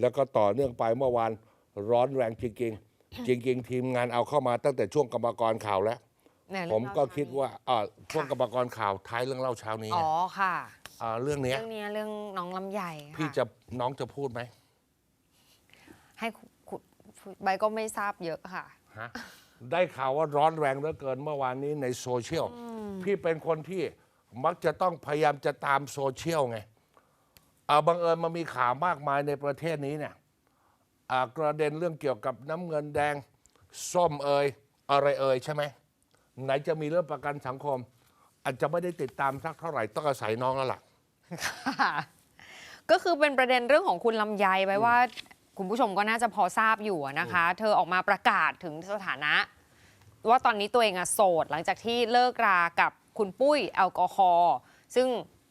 แล้วก็ต่อเนื่องไปเมื่อวานร้อนแรงจริงๆ จริง ๆ ทีมงานเอาเข้ามาตั้งแต่ช่วงกรรมกรข่าวแล้ว เนี่ยผมก็เรื่องคิดว่าอ่าช่วงกรรมกรข่าวท้ายเรื่องเล่าเช้านี้อ๋อค่ะอ่าเรื่องเนี้ยเรื่องเนี้ยเรื่องน้องลำใหญ่ค่พี่จะน้องจะพูดไหมให้คุณใบก็ไม่ทราบเยอะค่ะ ฮะ ได้ข่าวว่าร้อนแรงเหลือเกินเมื่อวานนี้ในโซเชียลพี่เป็นคนที่มักจะต้องพยายามจะตามโซเชียลไง เอาบังเอิญมันมีข่าวมากมายในประเทศนี้เนี่ยอ่ากระเด็นเรื่องเกี่ยวกับน้ำเงินแดง ส้มเอยอะไรเอยใช่ไหมไหนจะมีเรื่องประกันสังคม อาจจะไม่ได้ติดตามสักเท่าไหร่ต้องอาศัยน้องแล้วล่ะ ค่ะก็คือเป็นประเด็นเรื่องของคุณลำไยไว้ว่า คุณผู้ชมก็น่าจะพอทราบอยู่อะนะคะ เธอออกมาประกาศถึงสถานะ ว่าตอนนี้ตัวเองอะโสด หลังจากที่เลิกรากับคุณปุ้ยแอลกอฮอล์ซึ่ง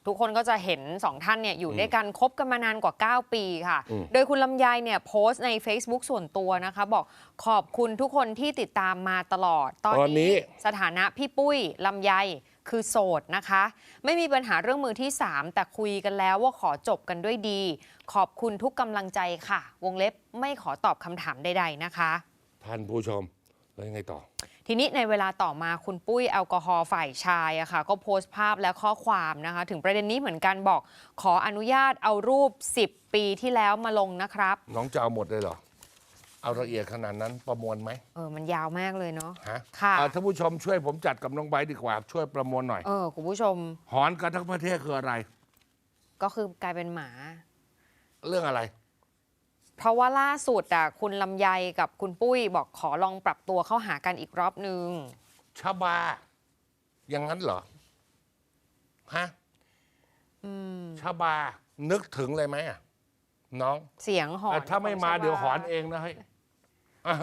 ทุกคนก็จะเห็นสองท่านเนี่ยอยู่ด้วยกันคบกันมานานกว่า 9 ปีค่ะอืมโดยคุณลำไยเนี่ยโพสต์ใน Facebook ส่วนตัวนะคะ บอกขอบคุณทุกคนที่ติดตามมาตลอด ตอนตอนนี้นี้สถานะพี่ปุ้ยลำไยคือโสดนะคะ ไม่มีปัญหาเรื่องมือที่ 3 แต่คุยกันแล้วว่าขอจบกันด้วยดี ขอบคุณทุกกำลังใจค่ะ วงเล็บไม่ขอตอบคำถามใดๆนะคะ ท่านผู้ชม แล้วยังไงต่อ ทีนี้ในเวลาต่อมาคุณปุ้ยแอลกอฮอล์ฝ่ายชายอะค่ะก็โพสต์ภาพและข้อความนะคะ ถึงประเด็นนี้เหมือนกันบอกขออนุญาตเอารูป 10 ปีที่แล้วมาลงนะครับ น้องจะเอาหมดเลยเหรอ เอาละเอียดขนาดนั้นประมวลไหมเออมันยาวมากเลยเนาะฮะค่ะอ่าท่านผู้ชมช่วยผมจัดกับน้องไบร์ทดีกว่า ช่วยประมวลหน่อย เออคุณผู้ชมหอนกันทั้งประเทศคืออะไร ก็คือกลายเป็นหมา เรื่องอะไร เพราะว่าล่าสุดอะคุณลำไยกับคุณปุ้ยบอกขอลองปรับตัวเข้าหากันอีกรอบนึงชาบา อย่างนั้นเหรอ ฮะอืมชาบา นึกถึงเลยไหมอะน้องเสียงหอนอะถ้าไม่ของมาชบเดี๋ยวหอนเองนะเฮ้ยอะ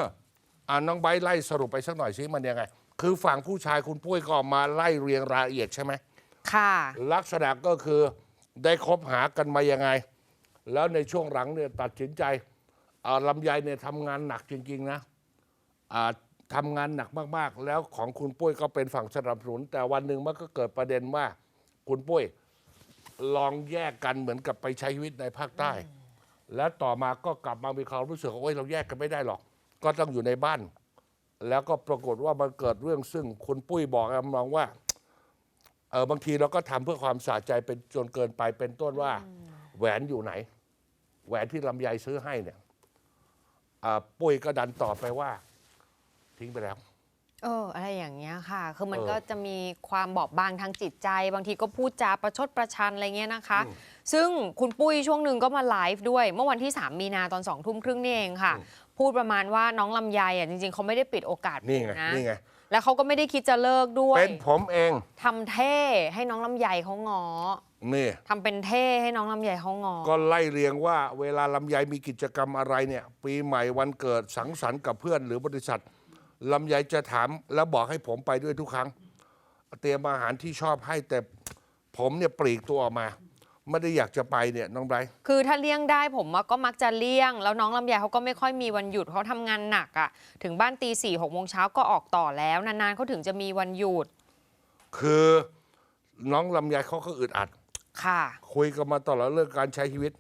อ่าน้องไบร์ทไล่สรุปไปสักหน่อยสิมันยังไง คือฝั่งผู้ชายคุณปุ้ยก็ออกมาไล่เรียงรายละเอียดใช่ไหม ค่ะ ลักษณะก็คือได้คบหากันมายังไง แล้วในช่วงหลังเนี่ยตัดสินใจลำไยเนี่ยทำงานหนักจริง ๆ นะทำงานหนักมากๆ แล้วของคุณปุ้ยก็เป็นฝั่งสนับสนุน แต่วันหนึ่งมันก็เกิดประเด็นว่าคุณปุ้ยลองแยกกันเหมือนกับไปใช้ชีวิตในภาคใต้ แล้วต่อมาก็กลับมามีความรู้สึกว่าโอ้ยเราแยกกันไม่ได้หรอก ก็ต้องอยู่ในบ้าน แล้วก็ปรากฏว่ามันเกิดเรื่องซึ่งคุณปุ้ยบอกมองว่าเออบางทีเราก็ทำเพื่อความสะใจเป็นจนเกินไปเป็นต้นว่า แหวนอยู่ไหน แหวนที่ลำไยซื้อให้เนี่ยอ่าปุ้ยก็ดันตอบไปว่า ทิ้งไปแล้ว เอออะไรอย่างเงี้ยค่ะ คือมันเออก็จะมีความบอบบางทางจิตใจ บางทีก็พูดจาประชดประชันอะไรเงี้ยนะคะ อืมซึ่งคุณปุ้ยช่วงหนึ่งก็มาไลฟ์ด้วย เมื่อวันที่ 3 มีนาตอน2องทุ่มครึ่งนี่เองค่ะพูดประมาณว่าน้องลำไยอะจริงๆเขาไม่ได้ปิดโอกาสนี่ไง นะนี่ไง แล้วเขาก็ไม่ได้คิดจะเลิกด้วยเป็นผมเองทำเท่ให้น้องลำไยเขางอ นี่ทำเป็นเท่ให้น้องลำไยเขางอ ก็ไล่เรียงว่าเวลาลำไยมีกิจกรรมอะไรเนี่ย ปีใหม่วันเกิดสังสรรค์กับเพื่อนหรือบริษัทลำไยจะถามแล้วบอกให้ผมไปด้วยทุกครั้ง เตรียมอาหารที่ชอบให้แต่ผมเนี่ยปลีกตัวออกมา ไม่ได้อยากจะไปเนี่ยน้องไบรท์คือถ้าเลี่ยงได้ผมว่าก็มักจะเลี่ยง แล้วน้องลำไยเขาก็ไม่ค่อยมีวันหยุดเพราะทำงานหนักอะ่ะถึงบ้านตีสี่หกโมงเช้าก็ออกต่อแล้วนานๆเขาถึงจะมีวันหยุด คือน้องลำไยเขาก็อึดอัด ค่ะ คุยกันมาตลอดเรื่องการใช้ชีวิต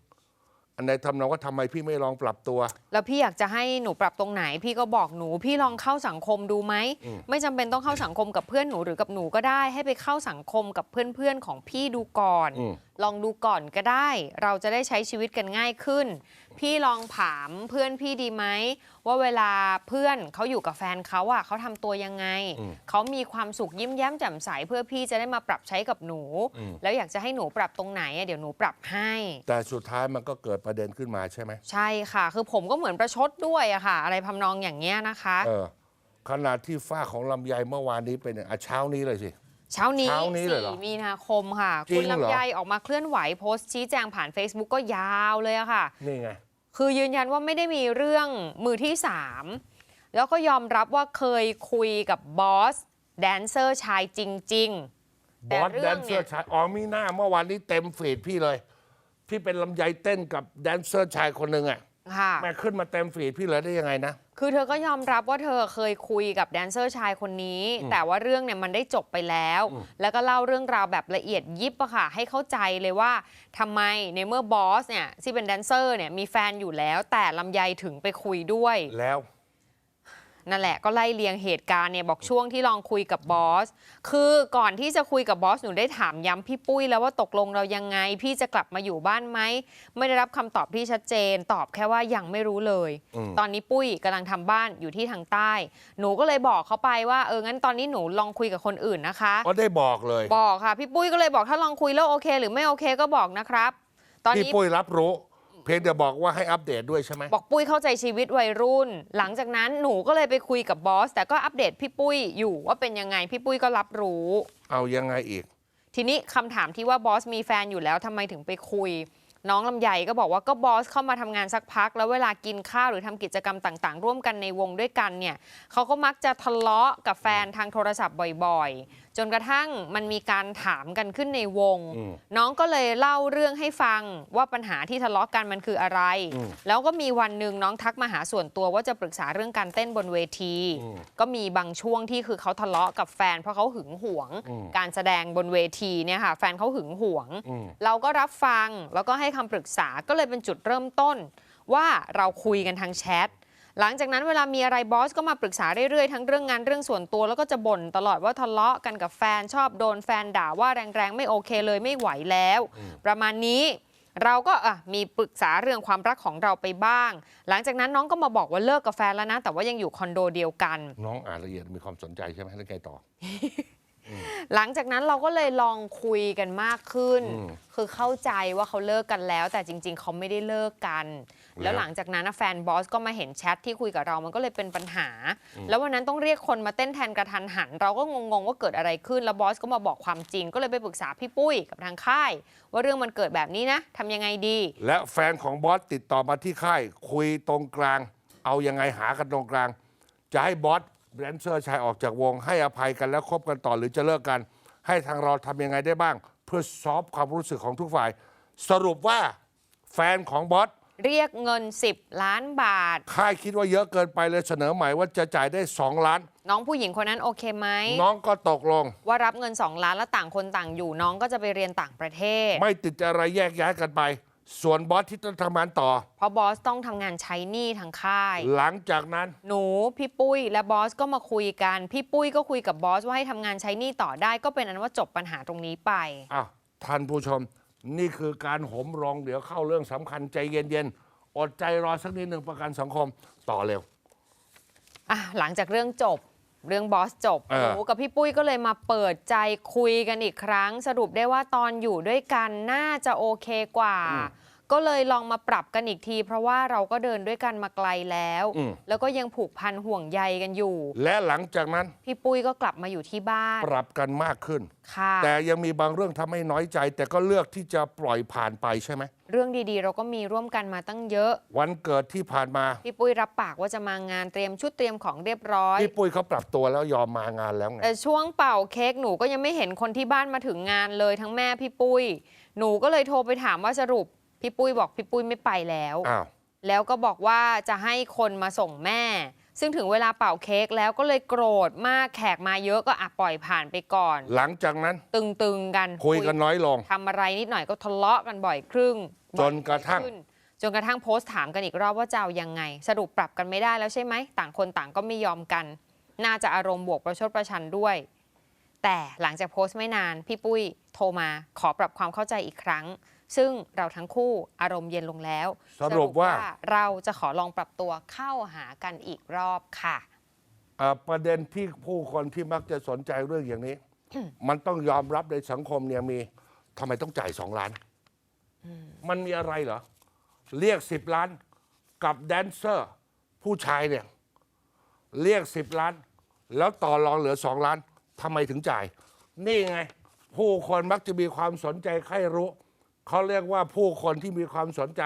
อันไหนทำนองว่าทำไมพี่ไม่ลองปรับตัว แล้วพี่อยากจะให้หนูปรับตรงไหน พี่ก็บอกหนู พี่ลองเข้าสังคมดูไหมอืมไม่จำเป็นต้องเข้าสังคมกับเพื่อนหนูหรือกับหนูก็ได้ ให้ไปเข้าสังคมกับเพื่อนๆของพี่ดูก่อน อืม ลองดูก่อนก็ได้ เราจะได้ใช้ชีวิตกันง่ายขึ้น พี่ลองถามเพื่อนพี่ดีไหมว่าเวลาเพื่อนเขาอยู่กับแฟนเขาอะเขาทำตัวยังไงอืมเขามีความสุขยิ้มแย้มแจ่มใสเพื่อพี่จะได้มาปรับใช้กับหนูอืมแล้วอยากจะให้หนูปรับตรงไหนอะเดี๋ยวหนูปรับให้ แต่สุดท้ายมันก็เกิดประเด็นขึ้นมาใช่ไหมใช่ค่ะ คือผมก็เหมือนประชดด้วยอะค่ะ อะไรพำนองอย่างเงี้ยนะคะ เออขนาดที่ฝ้าของลำไยเมื่อวานนี้เป็นอย่างอะเช้านี้เลยสิ เช้านี้ เช้านี้เลยเหรอ4 มีนาคมค่ะ จริงคุณเหรอ ลำไยออกมาเคลื่อนไหวโพสต์ชี้แจงผ่าน Facebook ก็ยาวเลยอะค่ะ นี่ไง คือยืนยันว่าไม่ได้มีเรื่องมือที่ 3 แล้วก็ยอมรับว่าเคยคุยกับบอส แดนเซอร์ชายจริง ๆ บแต่อสแดเรื่องนเซอเนี่ยร์ชายอ๋อมีหน้าเมื่อวานนี้เต็มฟีดพี่เลย พี่เป็นลำไยเต้นกับแดนเซอร์ชายคนหนึ่งอะค่ะ แม่ขึ้นมาเต็มฟีดพี่เลยได้ยังไงนะคือเธอก็ยอมรับว่าเธอเคยคุยกับแดนเซอร์ชายคนนี้ แต่ว่าเรื่องเนี่ยมันได้จบไปแล้ว แล้วก็เล่าเรื่องราวแบบละเอียดยิบอะค่ะ ให้เข้าใจเลยว่าทำไมในเมื่อบอสเนี่ยที่เป็นแดนเซอร์เนี่ยมีแฟนอยู่แล้ว แต่ลำไยถึงไปคุยด้วยแล้ว นั่นแหละก็ไล่เลียงเหตุการณ์เนี่ยบอกช่วงที่ลองคุยกับบอส คือก่อนที่จะคุยกับบอสหนูได้ถามย้ำพี่ปุ้ยแล้วว่าตกลงเรายังไง พี่จะกลับมาอยู่บ้านไหม ไม่ได้รับคำตอบที่ชัดเจน ตอบแค่ว่ายังไม่รู้เลยอืมตอนนี้ปุ้ยกำลังทำบ้านอยู่ที่ทางใต้ หนูก็เลยบอกเขาไปว่าเอองั้นตอนนี้หนูลองคุยกับคนอื่นนะคะก็ได้บอกเลย บอกค่ะพี่ปุ้ยก็เลยบอกถ้าลองคุยแล้วโอเค หรือไม่โอเคก็บอกนะครับ ตอนพี่นี้ปุ้ยรับรู้ เพียงแต่บอกว่าให้อัปเดตด้วยใช่ไหมบอกปุ้ยเข้าใจชีวิตวัยรุ่น หลังจากนั้นหนูก็เลยไปคุยกับบอส แต่ก็อัปเดตพี่ปุ้ยอยู่ว่าเป็นยังไงพี่ปุ้ยก็รับรู้ เอายังไงอีก ทีนี้คำถามที่ว่าบอสมีแฟนอยู่แล้วทำไมถึงไปคุย น้องลำไยก็บอกว่าก็บอสเข้ามาทำงานสักพัก แล้วเวลากินข้าวหรือทำกิจกรรมต่าง ๆ ร่วมกันในวงด้วยกันเนี่ยเขาก็มักจะทะเลาะกับแฟนทางโทรศัพท์บ่อยๆจนกระทั่งมันมีการถามกันขึ้นในวงอืมน้องก็เลยเล่าเรื่องให้ฟังว่าปัญหาที่ทะเลาะกันมันคืออะไรอืมแล้วก็มีวันหนึ่งน้องทักมาหาส่วนตัวว่าจะปรึกษาเรื่องการเต้นบนเวทีอืมก็มีบางช่วงที่คือเขาทะเลาะกับแฟน เพราะเขาหึงหวงอืมการแสดงบนเวทีเนี่ยค่ะแฟนเขาหึงหวงอืมเราก็รับฟังแล้วก็ให้คำปรึกษาก็เลยเป็นจุดเริ่มต้น ว่าเราคุยกันทางแชท หลังจากนั้นเวลามีอะไรบอสก็มาปรึกษาเรื่อยๆ ทั้งเรื่องงานเรื่องส่วนตัวแล้วก็จะบ่นตลอดว่าทะเลาะกันกับแฟนชอบโดนแฟนด่าว่าแรงๆ ไม่โอเคเลยไม่ไหวแล้ว ประมาณนี้เราก็อะมีปรึกษาเรื่องความรักของเราไปบ้าง หลังจากนั้นน้องก็มาบอกว่าเลิกกับแฟนแล้วนะ แต่ว่ายังอยู่คอนโดเดียวกัน น้องอ่านละเอียดมีความสนใจใช่ไหมแล้วไงต่อ หลังจากนั้นเราก็เลยลองคุยกันมากขึ้นอืมคือเข้าใจว่าเขาเลิกกันแล้ว แต่จริง ๆ เขาไม่ได้เลิกกัน แล้วแล้วหลังจากนั้นนะแฟนบอสก็มาเห็นแชทที่คุยกับเรามันก็เลยเป็นปัญหา แล้ววันนั้นต้องเรียกคนมาเต้นแทนกระทันหัน เราก็งงๆว่าเกิดอะไรขึ้น แล้วบอสก็มาบอกความจริง ก็เลยไปปรึกษาพี่ปุ้ยกับทางค่าย ว่าเรื่องมันเกิดแบบนี้นะทำยังไงดี และแฟนของบอสติดต่อมาที่ค่ายคุยตรงกลาง เอายังไงหากันตรงกลาง จะให้บอสแดนเซอร์ชายออกจากวงให้อภัยกันแล้วคบกันต่อหรือจะเลิกกัน ให้ทางเราทำยังไงได้บ้าง เพื่อซอฟต์ความรู้สึกของทุกฝ่าย สรุปว่าแฟนของบอส เรียกเงิน 10 ล้านบาท ค่ายคิดว่าเยอะเกินไปเลยเสนอใหม่ว่าจะจ่ายได้ 2 ล้าน น้องผู้หญิงคนนั้นโอเคไหมน้องก็ตกลง ว่ารับเงิน 2 ล้านแล้วต่างคนต่างอยู่น้องก็จะไปเรียนต่างประเทศ ไม่ติดใจอะไรแยกย้ายกันไป ส่วนบอสที่ต้องทำงานต่อ เพราะบอสต้องทำงานใช้หนี้ทางค่าย หลังจากนั้น หนูพี่ปุ้ยและบอสก็มาคุยกัน พี่ปุ้ยก็คุยกับบอสว่าให้ทำงานใช้หนี้ต่อได้ ก็เป็นอันว่าจบปัญหาตรงนี้ไปอ้าวท่านผู้ชม นี่คือการหมรองเดี๋ยวเข้าเรื่องสำคัญใจเย็นๆ อดใจรอสักนิดหนึ่งประกันสังคมต่อเร็ว อะหลังจากเรื่องจบเรื่องบอสจบเออ หนูกับพี่ปุ้ยก็เลยมาเปิดใจคุยกันอีกครั้ง สรุปได้ว่าตอนอยู่ด้วยกันน่าจะโอเคกว่า ก็เลยลองมาปรับกันอีกที เพราะว่าเราก็เดินด้วยกันมาไกลแล้ว อืม แล้วก็ยังผูกพันห่วงใยกันอยู่ และหลังจากนั้นพี่ปุ้ยก็กลับมาอยู่ที่บ้านปรับกันมากขึ้น ค่ะ แต่ยังมีบางเรื่องทำให้น้อยใจ แต่ก็เลือกที่จะปล่อยผ่านไปใช่ไหม เรื่องดีๆ เราก็มีร่วมกันมาตั้งเยอะ วันเกิดที่ผ่านมา พี่ปุ้ยรับปากว่าจะมางานเตรียมชุดเตรียมของเรียบร้อย พี่ปุ้ยเขาปรับตัวแล้วยอมมางานแล้วไง แต่ช่วงเป่าเค้กหนูก็ยังไม่เห็นคนที่บ้านมาถึงงานเลยทั้งแม่พี่ปุ้ย หนูก็เลยโทรไปถามว่าสรุป พี่ปุ้ยบอกพี่ปุ้ยไม่ไปแล้ว อ้าว แล้วก็บอกว่าจะให้คนมาส่งแม่ ซึ่งถึงเวลาเป่าเค้กแล้วก็เลยโกรธมากแขกมาเยอะก็อะปล่อยผ่านไปก่อน หลังจากนั้นตึงๆกันคุยกันน้อยลง ทำอะไรนิดหน่อยก็ทะเลาะกันบ่อยครึ่งจนกระทั่ง บ่อยขึ้นจนกระทั่งโพสต์ถามกันอีกรอบว่าจะเอายังไง สรุปปรับกันไม่ได้แล้วใช่ไหม ต่างคนต่างก็ไม่ยอมกัน น่าจะอารมณ์บวกประชดประชันด้วย แต่หลังจากโพสต์ไม่นาน พี่ปุ้ยโทรมาขอปรับความเข้าใจอีกครั้ง ซึ่งเราทั้งคู่อารมณ์เย็นลงแล้ว สรุปว่าเราจะขอลองปรับตัวเข้าหากันอีกรอบค่ะเอ่อประเด็นที่ผู้คนที่มักจะสนใจเรื่องอย่างนี้ มันต้องยอมรับในสังคมเนี่ยมีทำไมต้องจ่ายสองล้าน มันมีอะไรเหรอ เรียกสิบล้านกับแดนเซอร์ ผู้ชายเนี่ย เรียกสิบล้าน แล้วต่อรองเหลือสองล้านทำไมถึงจ่าย นี่ไง ผู้คนมักจะมีความสนใจใครรู้ เขาเรียกว่าผู้คนที่มีความสนใจ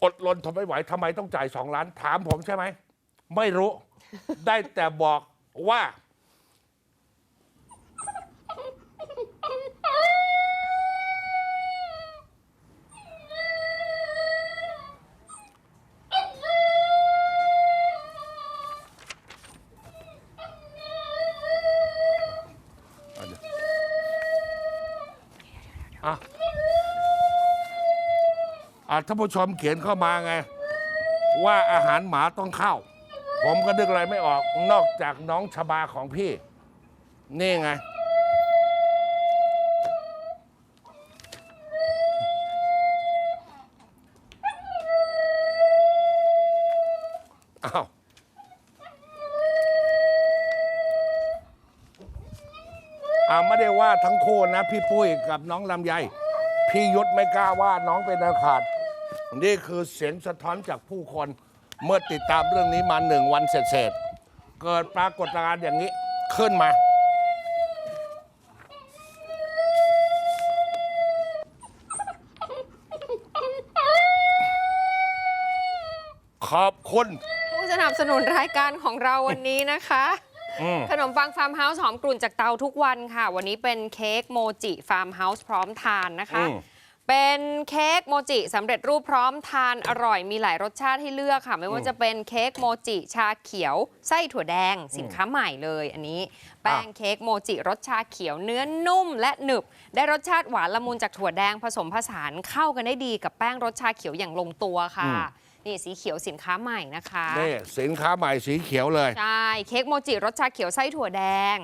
กดลนทนไม่ไหวทำไมต้องจ่ายสองล้าน ถามผมใช่ไหม ไม่รู้ ได้แต่บอกว่า อะท่านผู้ชมเขียนเข้ามาไง ว่าอาหารหมาต้องเข้า ผมก็นึกอะไรไม่ออกนอกจากน้องชบาของพี่ นี่ไง อ้าว ไม่ได้ว่าทั้งโคู่นะพี่ปุ้ยกับน้องลำไย พี่ยุทธไม่กล้าว่าน้องเป็นอาขาด นี่คือเสียงสะท้อนจากผู้คน เมื่อติดตามเรื่องนี้มาหนึ่งวันเสร็จๆเกิดปรากฏการณ์อย่างนี้ขึ้นมา ขอบคุณ ผู้สนับสนุนรายการของเราวันนี้นะคะ ขนมปังฟาร์มเฮาส์หอมกลุ่นจากเตาทุกวันค่ะ วันนี้เป็นเค้กโมจิฟาร์มเฮาส์พร้อมทานนะคะอืมเป็นเค้กโมจิสำเร็จรูปพร้อมทานอร่อยมีหลายรสชาติให้เลือกค่ะ ไม่ว่าจะเป็นเค้กโมจิชาเขียว ไส้ถั่วแดงสินค้าใหม่เลย อันนี้แป้งเค้กโมจิรสชาเขียวเนื้อนุ่มและหนึบ ได้รสชาติหวานละมุนจากถั่วแดงผสมผสานเข้ากันได้ดีกับแป้งรสชาเขียวอย่างลงตัวค่ะ นี่สีเขียวสินค้าใหม่นะคะนี่สินค้าใหม่สีเขียวเลย ใช่ เค้กโมจิรสชาเขียวไส้ถั่วแดง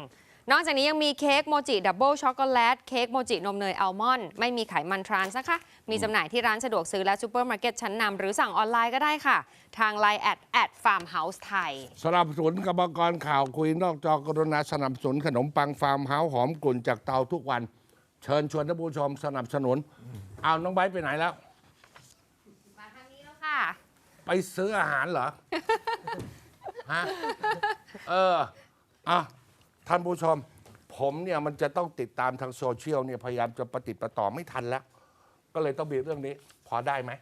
นอกจากนี้ยังมีเค้กโมจิดับเบิลช็อกโกแลตเค้กโมจินมเนยอัลมอนด์ไม่มีไขมันทรานส์นะคะ มีจำหน่ายที่ร้านสะดวกซื้อและซูเปอร์มาร์เก็ตชั้นนำหรือสั่งออนไลน์ก็ได้ค่ะ ทาง Line แอดแอดฟาร์มเฮาส์ไทยสนับสนุนกรรมกรข่าวคุยนอกจอกรุณาสนับสนุนขนมปังฟาร์มเฮาส์หอมกลุ่นจากเตาทุกวัน เชิญชวนท่านผู้ชมสนับสนุนเอาน้องไบร์ทไปไหนแล้วมาทางนี้แล้วค่ะ ไปซื้ออาหารเหรอ ฮะ เออ อะ ท่านผู้ชม ผมเนี่ยมันจะต้องติดตามทางโซเชียลเนี่ยพยายามจะปฏิดประต่อไม่ทันแล้ว ก็เลยต้องมีเรื่องนี้ พอได้ไหม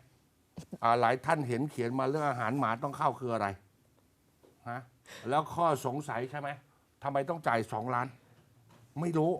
อ่าหลายท่านเห็นเขียนมาเรื่องอาหารหมาต้องเข้าคืออะไร ฮะ แล้วข้อสงสัยใช่ไหมทำไมต้องจ่ายสองล้าน ไม่รู้